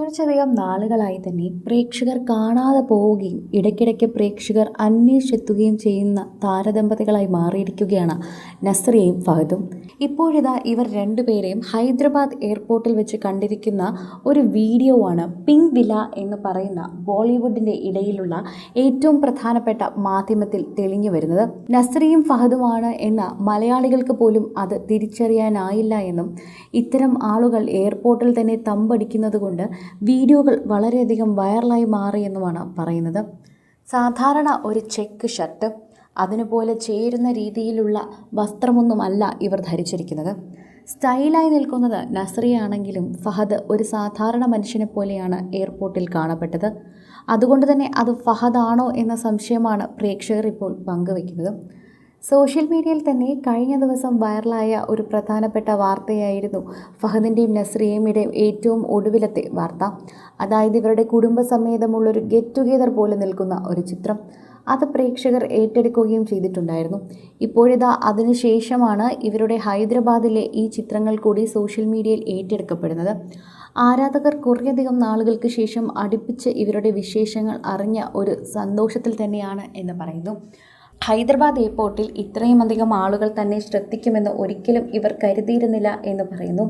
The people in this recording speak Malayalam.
കുറച്ചധികം നാളുകളായി തന്നെ പ്രേക്ഷകർ കാണാതെ പോവുകയും ഇടയ്ക്കിടയ്ക്ക് പ്രേക്ഷകർ അന്വേഷിച്ചെത്തുകയും ചെയ്യുന്ന താരദമ്പതികളായി മാറിയിരിക്കുകയാണ് നസ്രിയയും ഫഹദും. ഇപ്പോഴിതാ ഇവർ രണ്ടുപേരെയും ഹൈദരാബാദ് എയർപോർട്ടിൽ വെച്ച് കണ്ടിരിക്കുന്ന ഒരു വീഡിയോ ആണ് പിങ്ക് വില എന്ന് പറയുന്ന ബോളിവുഡിന്റെ ഇടയിലുള്ള ഏറ്റവും പ്രധാനപ്പെട്ട മാധ്യമത്തിൽ തെളിഞ്ഞു വരുന്നത്. നസ്രിയും ഫഹദുമാണ് എന്ന മലയാളികൾക്ക് പോലും അത് തിരിച്ചറിയാനായില്ല എന്നും ഇത്തരം ആളുകൾ എയർപോർട്ടിൽ തന്നെ തമ്പടിക്കുന്നത് കൊണ്ട് വീഡിയോകൾ വളരെയധികം വൈറലായി മാറിയെന്നുമാണ് പറയുന്നത്. സാധാരണ ഒരു ചെക്ക് ഷർട്ട് അതിനുപോലെ ചേരുന്ന രീതിയിലുള്ള വസ്ത്രമൊന്നുമല്ല ഇവർ ധരിച്ചിരിക്കുന്നത്. സ്റ്റൈലായി നിൽക്കുന്നത് നസ്രിയാണെങ്കിലും ഫഹദ് ഒരു സാധാരണ മനുഷ്യനെ പോലെയാണ് എയർപോർട്ടിൽ കാണപ്പെട്ടത്. അതുകൊണ്ട് തന്നെ അത് ഫഹദാണോ എന്ന സംശയമാണ് പ്രേക്ഷകർ ഇപ്പോൾ പങ്കുവയ്ക്കുന്നത് സോഷ്യൽ മീഡിയയിൽ തന്നെ കഴിഞ്ഞ ദിവസം വൈറലായ ഒരു പ്രധാനപ്പെട്ട വാർത്തയായിരുന്നു ഫഹദിന്റെയും നസ്രിയയുടെയും ഏറ്റവും ഒടുവിലത്തെ വാർത്ത. അതായത് ഇവരുടെ കുടുംബസമേതമുള്ളൊരു ഗെറ്റ് ടുഗെദർ പോലെ നിൽക്കുന്ന ഒരു ചിത്രം. അത് പ്രേക്ഷകർ ഏറ്റെടുക്കുകയും ചെയ്തിട്ടുണ്ടായിരുന്നു. ഇപ്പോഴിതാ അതിനുശേഷമാണ് ഇവരുടെ ഹൈദരാബാദിലെ ഈ ചിത്രങ്ങൾ കൂടി സോഷ്യൽ മീഡിയയിൽ ഏറ്റെടുക്കപ്പെടുന്നത്. ആരാധകർ കുറേയധികം നാളുകൾക്ക് ശേഷം അടുപ്പിച്ച് ഇവരുടെ വിശേഷങ്ങൾ അറിഞ്ഞ ഒരു സന്തോഷത്തിൽ തന്നെയാണ് എന്ന് പറയുന്നു. ഹൈദരാബാദ് എയർപോർട്ടിൽ ഇത്രയുമധികം ആളുകൾ തന്നെ ശ്രദ്ധിക്കുമെന്ന് ഒരിക്കലും ഇവർ കരുതിയിരുന്നില്ല എന്ന് പറയുന്നു.